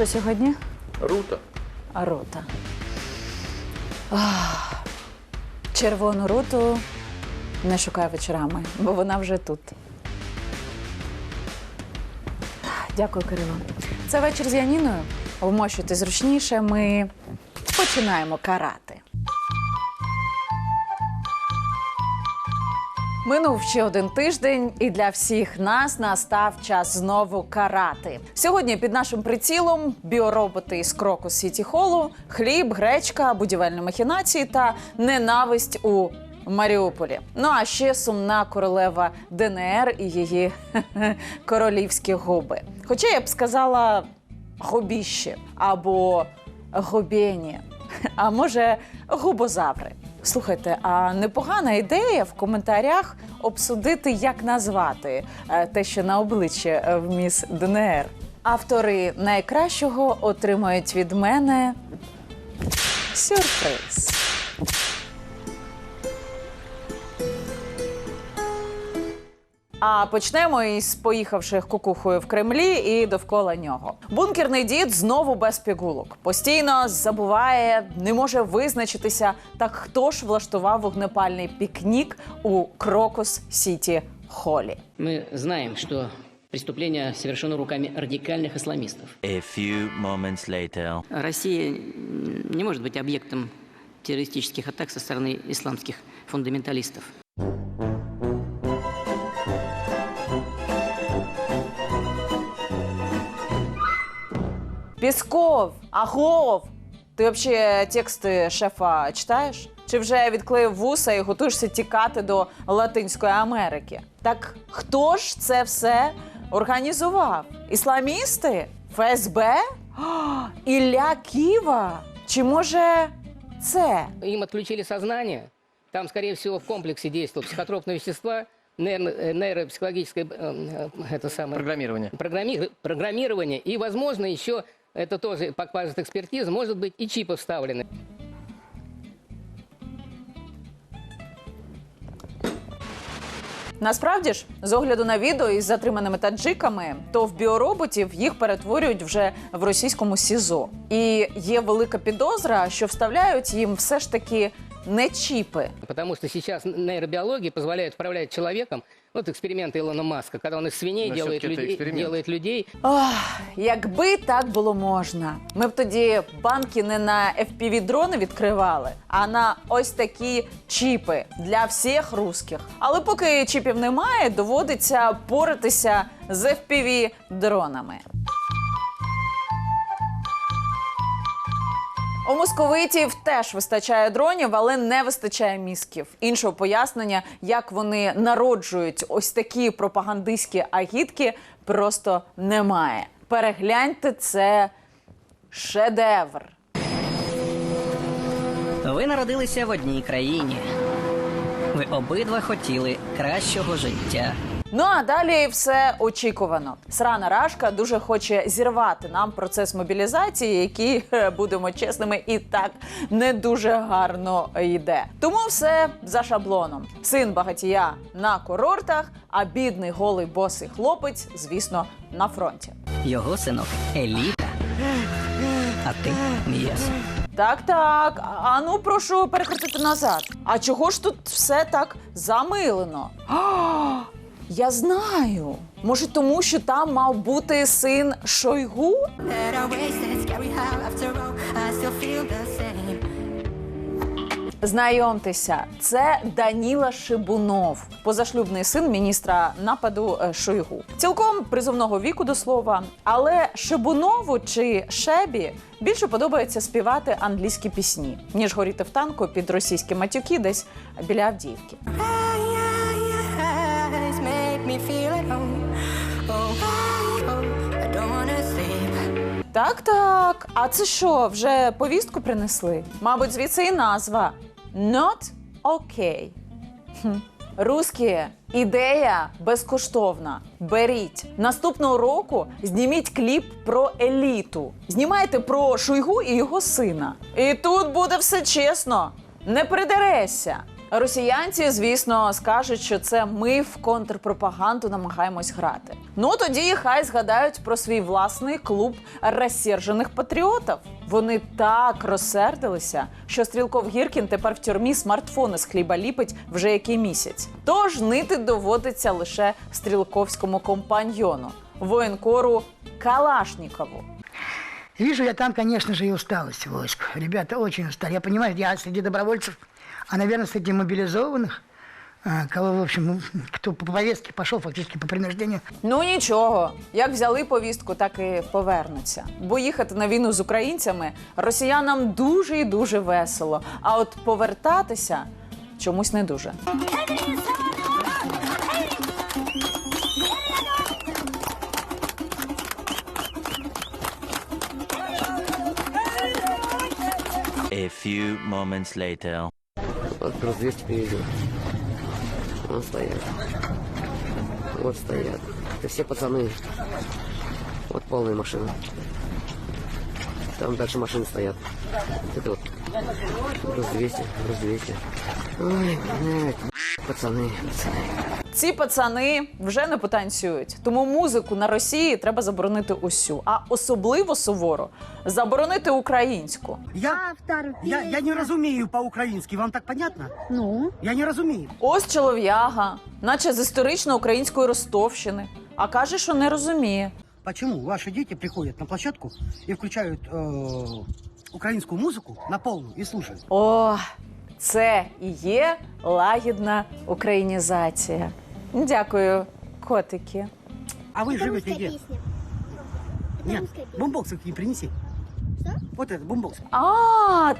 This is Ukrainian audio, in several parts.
Що сьогодні? Рута. Рута. Ах, червону руту не шукай вечорами, бо вона вже тут. Дякую, Кирило. Це вечір з Яніною. Вмощуйте зручніше. Ми починаємо карати. Минув ще один тиждень, і для всіх нас настав час знову карати. Сьогодні під нашим прицілом біороботи із Крокус Сіті Холу, хліб, гречка, будівельні махінації та ненависть у Маріуполі. Ну а ще сумна королева ДНР і її королівські губи. Хоча я б сказала губіще або губєні, а може губозаври. Слухайте, а непогана ідея в коментарях обсудити, як назвати е, те, що на обличчі е, в міс ДНР. Автори найкращого отримають від мене сюрприз. А почнемо із поїхавших кукухою в Кремлі і довкола нього. Бункерний дід знову без пігулок. Постійно забуває, не може визначитися. Так хто ж влаштував вогнепальний пікнік у Крокус Сіті Холі? Мы знаем, что преступление совершено руками радикальных исламистов. A few moments later. Россия м, не может быть объектом террористических атак со стороны исламских фундаменталистов. Пісков, Агов! Ти взагалі тексти шефа читаєш? Чи вже відклеїв вуса і готуєшся тікати до Латинської Америки? Так хто ж це все організував? Ісламісти? ФСБ? О, Ілля Ківа? Чи може це? Им отключили сознание. Там, скорее всего, в комплексе действуют психотропные вещества, нейро- э, нейропсихологическое э, э, это самое, Программирование. программи- программирование. И, возможно, еще, это тоже покажет экспертиза, может быть, и чипы вставлены. Насправді ж, з огляду на відео із затриманими таджиками, то в біороботів їх перетворюють вже в російському СІЗО. І є велика підозра, що вставляють їм все ж таки не чіпи. Потому что сейчас нейробиология позволяет управлять человеком. Вот эксперименты Илона Маска, когда он из свиней Но делает всё-таки это людей, эксперимент. делает людей. Ох, якби так було можна. Ми б тоді банки не на fpv дрони відкривали, а на ось такі чіпи для всіх русських. Але поки чіпів немає, доводиться поратися з fpv У московитів теж вистачає дронів, але не вистачає мізків. Іншого пояснення, як вони народжують ось такі пропагандистські агітки, просто немає. Перегляньте це шедевр. Ви народилися в одній країні. Ви обидва хотіли кращого життя. Ну а далі все очікувано. Срана Рашка дуже хоче зірвати нам процес мобілізації, який, е, будемо чесними, і так не дуже гарно йде. Тому все за шаблоном. Син багатія на курортах, а бідний голий босий хлопець, звісно, на фронті. Його синок еліта. А ти м'ясо. Так, так. А- А ну прошу перекрутити назад. А чого ж тут все так замилено? Я знаю. Може, тому що там мав бути син Шойгу? Знайомтеся, це Даніла Шибунов, позашлюбний син міністра нападу е, Шойгу. Цілком призовного віку до слова. Але Шибунову чи Шебі більше подобається співати англійські пісні, ніж горіти в танку під російські матюки десь біля Авдіївки. Oh, oh. Так, так. А це що, вже повістку принесли? Мабуть, звідси і назва Not OK. Хм. Ідея безкоштовна. Беріть. Наступного року зніміть кліп про еліту. Знімайте про Шойгу і його сина. І тут буде все чесно. Не придерешся. Росіянці, звісно, скажуть, що це ми в контрпропаганду намагаємось грати. Ну тоді хай згадають про свій власний клуб розсержених патріотів. Вони так розсердилися, що Стрілков Гіркін тепер в тюрмі смартфони з хліба ліпить вже який місяць. Тож нити доводиться лише стрілковському компаньйону, воєнкору Калашнікову. Вижу я там, конечно же, и усталость войск. Ребята очень устали. Я понимаю, я среди добровольцев, а, наверное, среди мобилизованных, а, кого, в общем, ну, кто по повестке пошел фактически по принуждению. Ну нічого, як взяли повістку, так і повернуться. Бо їхати на війну з українцями росіянам дуже і дуже весело. А от повертатися чомусь не дуже. A few moments later. Вот 200 перейдем. Вот стоят. Вот стоят. Это все пацаны. Вот полная машина. Там дальше машины стоят. Это вот. Плюс 200, плюс 200. Ой, блядь, пацаны, пацаны. Ці пацани вже не потанцюють, тому музику на Росії треба заборонити усю, а особливо суворо заборонити українську. Я, Автор. я, я не разумею по-украински, вам так понятно? Ну? Я не разумею. Ось чолов'яга, наче з історично української Ростовщини, а каже, що не розуміє. Почему ваши дети приходят на площадку и включают э, украинскую музыку на полную и слушают? О, це і є лагідна українізація. Дякую, котики. А вы Это живете русская где? песня. Нет, русская песня. бомбокс не принеси. Что? Вот это, бомбокс. А,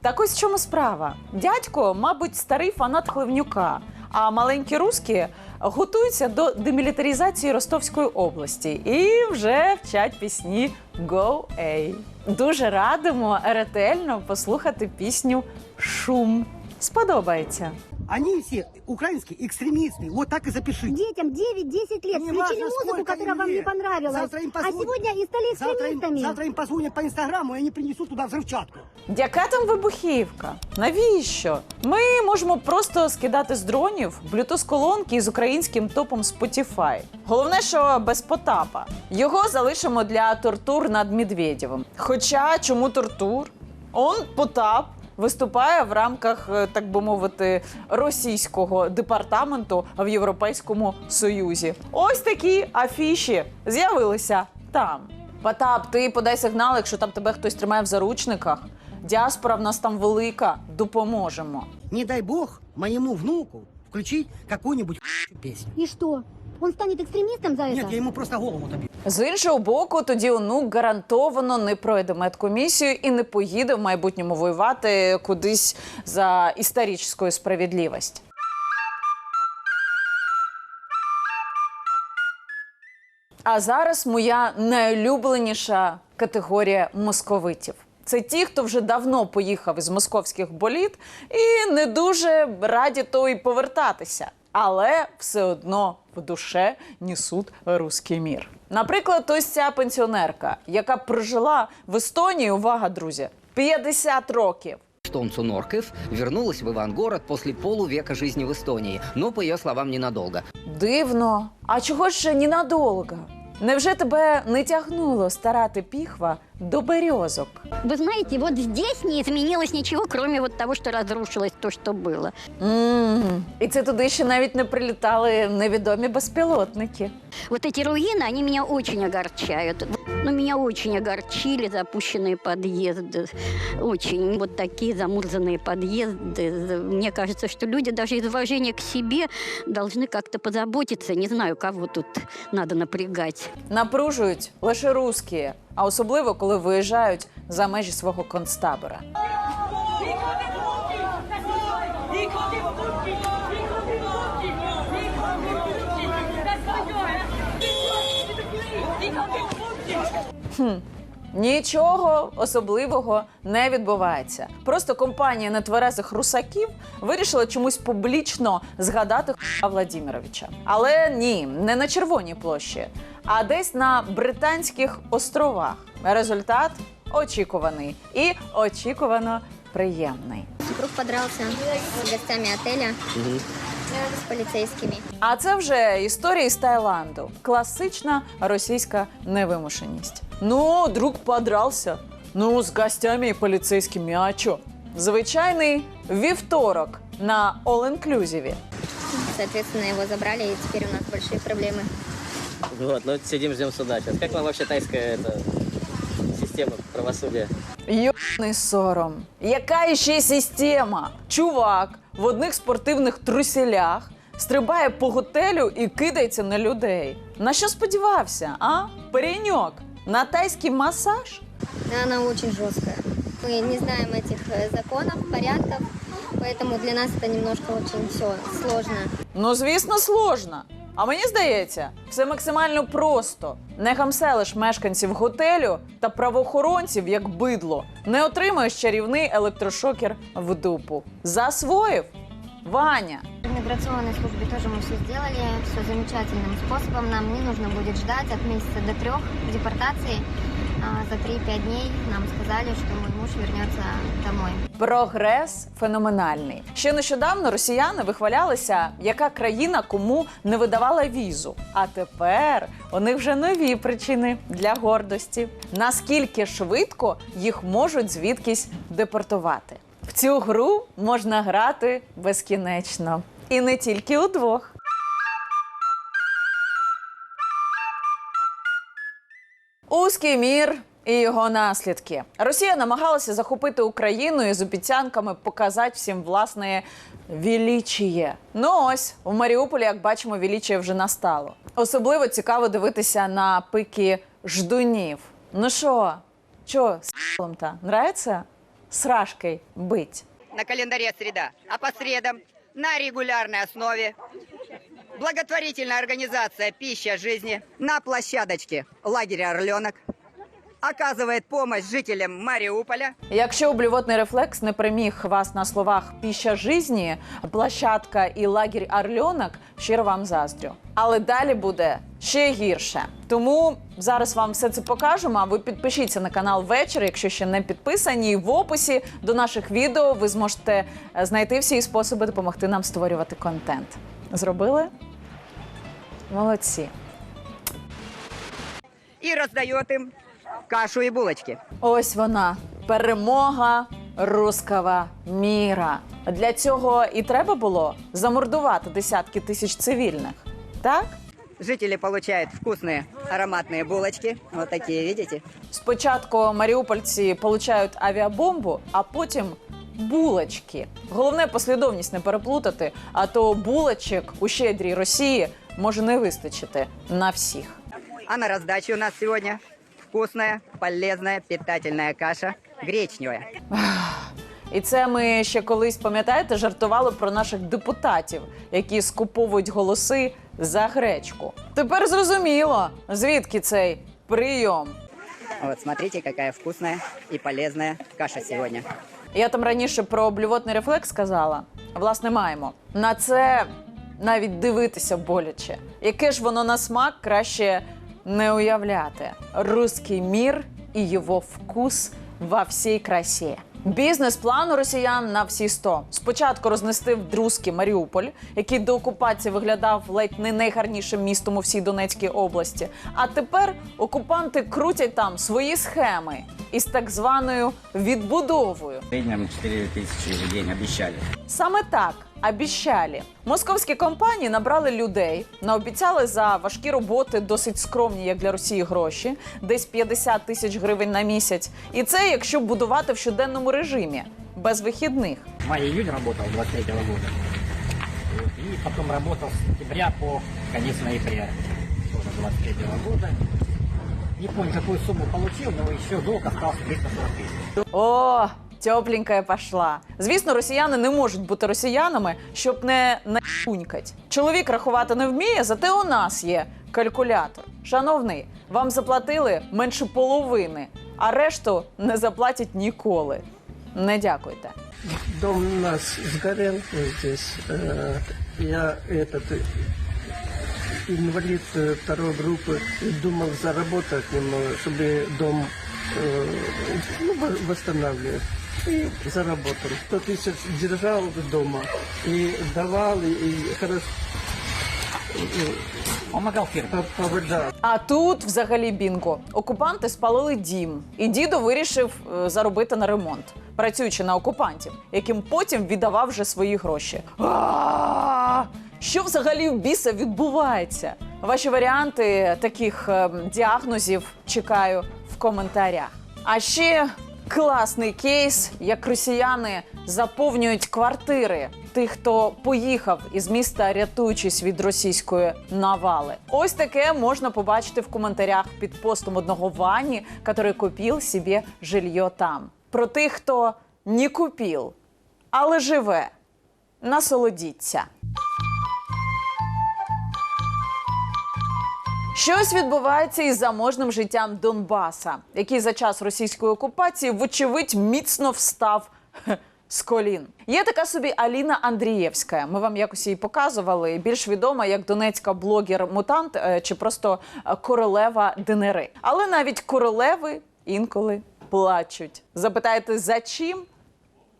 так ось в чому справа. Дядько, мабуть, старий фанат Хливнюка, а маленькі руски готуються до демілітаризації Ростовської області і вже вчать пісні Go A. Дуже радимо ретельно послухати пісню Шум. Сподобається. Они все украинские экстремисты. Вот так и запишите. Детям 9-10 лет Не включили важно, музыку, сколько которая им вам не лет. понравилась. Завтра им а позвонят. сегодня и стали Завтра им, экстремистами. завтра им позвонят по инстаграму, и они принесут туда взрывчатку. Яка там вибухівка? Навіщо? Ми можемо просто скидати з дронів bluetooth колонки з українським топом Spotify. Головне, що без Потапа. Його залишимо для тортур над Медведєвим. Хоча чому тортур? Он Потап виступає в рамках, е, так би мовити, російського департаменту в Європейському Союзі. Ось такі афіші з'явилися там. Потап, ти подай сигнал, якщо там тебе хтось тримає в заручниках. Діаспора в нас там велика, допоможемо. Не дай бог моему внуку включить какую-нибудь песню. И что? Он станет экстремистом за это? Нет, я ему просто голову отобью. З іншого боку, тоді онук гарантовано не пройде медкомісію і не поїде в майбутньому воювати кудись за історичну справедливість. А зараз моя найулюбленіша категорія московитів. Це ті, хто вже давно поїхав із московських боліт і не дуже раді то й повертатися, але все одно в душе несуть русський мір. Наприклад, ось ця пенсіонерка, яка прожила в Естонії, увага, друзі, 50 років. Эстонцу Норкев вернулась в Ивангород после полувека жизни в Эстонии, но, по ее словам, ненадолго. Дивно. А чого ж ненадовго? Невже тебе не тягнуло старати піхва до березок? Вы знаете, вот здесь не изменилось ничего, кроме вот того, что разрушилось то, что было. м І це туди ще навіть не прилітали невідомі безпілотники. Вот эти руины, они меня очень огорчают. Ну, меня очень огорчили запущенные подъезды. Очень вот такие замурзанные подъезды. Мне кажется, что люди даже из уважения к себе должны как-то позаботиться. Не знаю, кого тут надо напрягать. Напружують лише русські, а особливо коли виїжджають за межі свого концтабора. Нічого особливого не відбувається. Просто компанія нетверезих русаків вирішила чомусь публічно згадати Х**а Владіміровича. Але ні, не на Червоній площі, а десь на Британських островах. Результат очікуваний і очікувано приємний. супруг подрался с гостями отеля, с полицейскими. А це вже історія з Таїланду. Класична російська невимушеність. Ну, друг подрался. Ну, з гостями і поліцейськими, а чо? Звичайний вівторок на all-inclusive. Соответственно, его забрали, и теперь у нас большие проблемы. Вот, ну сидим, ждем суда сейчас. Как вам вообще тайская это, система правосудия? Йоний сором. Яка ще система? Чувак в одних спортивних труселях стрибає по готелю і кидається на людей. На що сподівався, а? Переньок, на тайський масаж? Но она очень жесткая. Мы не знаем этих э, законов, порядков, поэтому для нас это немножко очень все сложно. Ну, звісно, сложно. А мені здається, все максимально просто. Не гамселиш мешканців готелю та правоохоронців як бидло. Не отримаєш чарівний електрошокер в дупу. Засвоїв Ваня. В миграционной службе тоже мы все сделали, все замечательным способом. Нам не нужно будет ждать от месяца до трех депортации. За 3-5 дней нам сказали, что мой муж вернется домой. Прогрес феноменальний. Ще нещодавно росіяни вихвалялися, яка країна кому не видавала візу. А тепер у них вже нові причини для гордості. Наскільки швидко їх можуть звідкись депортувати? В цю гру можна грати безкінечно. І не тільки удвох. Узкий мір і його наслідки. Росія намагалася захопити Україну із обіцянками показати всім власне величіє. Ну ось у Маріуполі, як бачимо, величіє вже настало. Особливо цікаво дивитися на пики ждунів. Ну що, чо з та нравиться з Рашкой быть. На календаре среда, а по средам на регулярной основе благотворительная организация «Пища жизни» на площадочке лагеря «Орленок» оказывает помощь жителям Мариуполя. Якщо блювотний рефлекс не приміг вас на словах піща жизні, площадка і лагерь Орльонок, щиро вам заздрю. Але далі буде ще гірше. Тому зараз вам все це покажемо. А ви підпишіться на канал вечір, якщо ще не підписані. І в описі до наших відео ви зможете знайти всі способи допомогти нам створювати контент. Зробили? Молодці. И раздает им кашу и булочки. Ось вона перемога руского міра. Для цього і треба було замордувати десятки тисяч цивільних. Так? Жители получают вкусные ароматные булочки. Вот такие, видите? Спочатку маріупольці получають авіабомбу, а потім булочки. Головне послідовність не переплутати, а то булочок у щедрій Росії може не вистачити на всіх. А на раздаче у нас сегодня вкусная, полезная, питательная каша гречневая. І це ми ще колись пам'ятаєте, жартували про наших депутатів, які скуповують голоси за гречку. Тепер зрозуміло, звідки цей прийом. Вот смотрите, какая вкусная и полезная каша сегодня. Я там раніше про блювотний рефлекс сказала. Власне, маємо. На це навіть дивитися боляче. Яке ж воно на смак краще не уявляти. Руський мір і його вкус во всій красі. Бізнес-план у росіян на всі 100. Спочатку рознести в друзки Маріуполь, який до окупації виглядав ледь не найгарнішим містом у всій Донецькій області. А тепер окупанти крутять там свої схеми із так званою відбудовою. Среднем 4 тысячи в день обещали. Саме так обіщалі. Московські компанії набрали людей, наобіцяли за важкі роботи досить скромні, як для Росії, гроші, десь 50 тисяч гривень на місяць. І це якщо будувати в щоденному режимі, без вихідних. Май-июнь работал 23 года. Вот, И потом работал с сентября по конец ноября тоже 23 года. Не помню, какую сумму получил, но еще долг остался 340 тысяч. О, тепленькая пошла. Звісно, росіяни не можуть бути росіянами, щоб не наюнькать. Чоловік рахувати не вміє, зате у нас є калькулятор. Шановний, вам заплатили менше половини, а решту не заплатять ніколи. Не дякуйте. Дом у нас сгорел здесь. Э, Я этот э, инвалид э, второй группы и думал заработать немного, чтобы дом э, ну, во- восстанавливать. и заработал. 100 тысяч держал дома и давал, и, хорошо. А тут взагалі бінго. Окупанти спалили дім, і дідо вирішив е, заробити на ремонт, працюючи на окупантів, яким потім віддавав вже свої гроші. А! Що взагалі в біса відбувається? Ваші варіанти таких е, діагнозів чекаю в коментарях. А ще класний кейс, як росіяни заповнюють квартири тих, хто поїхав із міста, рятуючись від російської навали. Ось таке можна побачити в коментарях під постом одного Вані, який купив собі жилье там. Про тих, хто не купив, але живе. Насолодіться. Щось відбувається із заможним життям Донбаса, який за час російської окупації, вочевидь, міцно встав з колін. Є така собі Аліна Андрієвська. Ми вам якось її показували. Більш відома як донецька блогер-мутант е, чи просто е, королева ДНР. Але навіть королеви інколи плачуть. Запитаєте, за чим?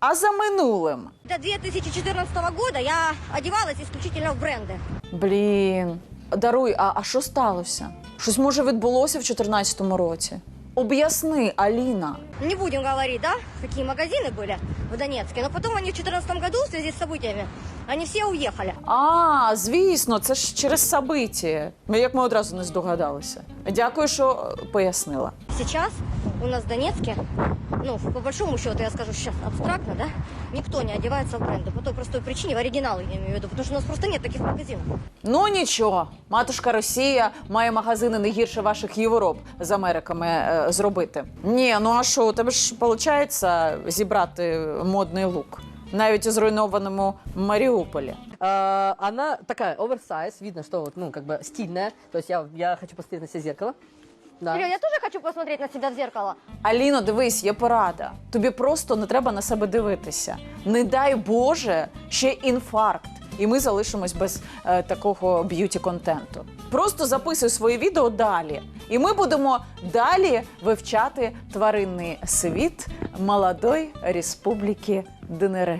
А за минулим. До 2014 года я одевалась исключительно в бренды. Блін, даруй, а, а що сталося? Щось може відбулося в 2014 році? Об'ясни, Аліна. Не будем говорить, да, какие магазины были в Донецке, но потом они в 2014 году в связи с событиями, они все уехали. А, звісно, це ж через собиті. Як ми одразу не здогадалися. Дякую, що е, пояснила. Сейчас у нас в Донецке, ну, по большому счету, я скажу сейчас абстрактно, да, никто не одевается в бренды по той простой причине, в оригиналы я имею в виду, потому что у нас просто нет таких магазинов. Ну нічого, матушка Росія має магазини не гірше ваших Європ з Америками е, зробити. Ні, ну а що, у тебе ж виходить зібрати модний лук, навіть у зруйнованому Маріуполі. А, Она такая оверсайз, видно, что вот, ну, как бы стильная. То есть я, я хочу посмотреть на себя в зеркало. Да. Серёг, я тоже хочу посмотреть на себя в зеркало. Аліно, дивись, є порада. Тобі просто не треба на себе дивитися. Не дай Боже, ще інфаркт. І ми залишимось без е, такого б'юті контенту. Просто записуй свої відео далі. І ми будемо далі вивчати тваринний світ молодої республіки ДНР.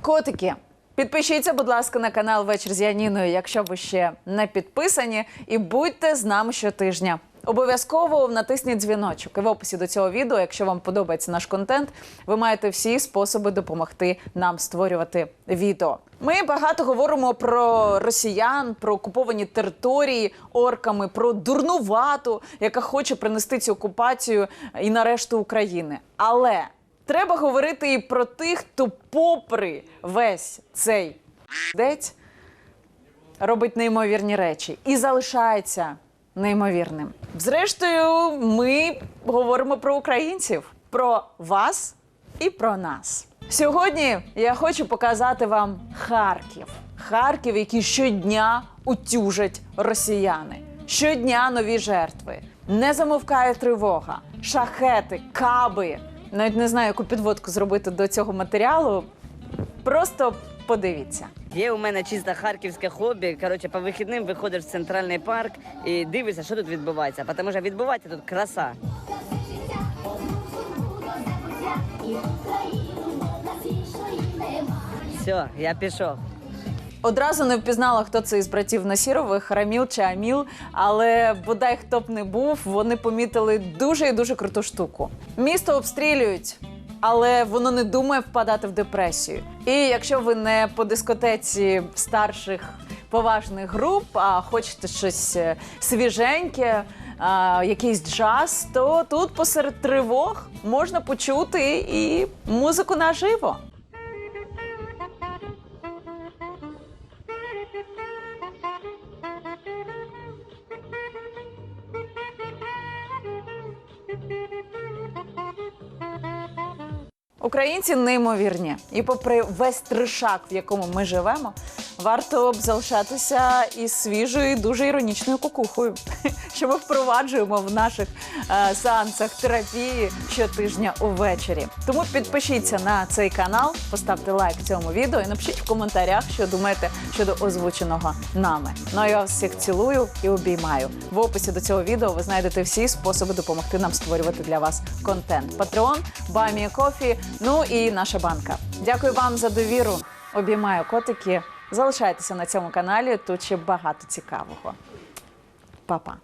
Котики, підпишіться, будь ласка, на канал Вечір з Яніною, якщо ви ще не підписані, і будьте з нами щотижня. Обов'язково натисніть дзвіночок. І в описі до цього відео, якщо вам подобається наш контент, ви маєте всі способи допомогти нам створювати відео. Ми багато говоримо про росіян, про окуповані території орками, про дурнувату, яка хоче принести цю окупацію і на решту України. Але Треба говорити і про тих, хто, попри весь цей дець, робить неймовірні речі і залишається неймовірним. Зрештою, ми говоримо про українців, про вас і про нас. Сьогодні я хочу показати вам Харків. Харків, який щодня утюжать росіяни. Щодня нові жертви. Не замовкає тривога, шахети, каби. Навіть не знаю, яку підводку зробити до цього матеріалу. Просто подивіться. Є у мене чисто харківське хобі. Коротше, по вихідним виходиш в центральний парк і дивишся, що тут відбувається. Тому що відбувається тут краса. Все, я пішов. Одразу не впізнала, хто це із братів Насірових, Раміл чи Аміл. Але бодай хто б не був, вони помітили дуже і дуже круту штуку. Місто обстрілюють. Але воно не думає впадати в депресію. І якщо ви не по дискотеці старших поважних груп, а хочете щось е, свіженьке, а, якийсь джаз, то тут посеред тривог можна почути і музику наживо. Українці неймовірні, і попри весь тришак, в якому ми живемо, варто б залишатися із свіжою, дуже іронічною кукухою, що ми впроваджуємо в наших е, сеансах терапії щотижня увечері. Тому підпишіться на цей канал, поставте лайк цьому відео і напишіть в коментарях, що думаєте щодо озвученого нами. Ну а я вас всіх цілую і обіймаю. В описі до цього відео ви знайдете всі способи допомогти нам створювати для вас контент. Патреон, Баймі Кофі, ну і наша банка. Дякую вам за довіру. Обіймаю котики. Залишайтеся на цьому каналі. Тут ще багато цікавого. Па-па.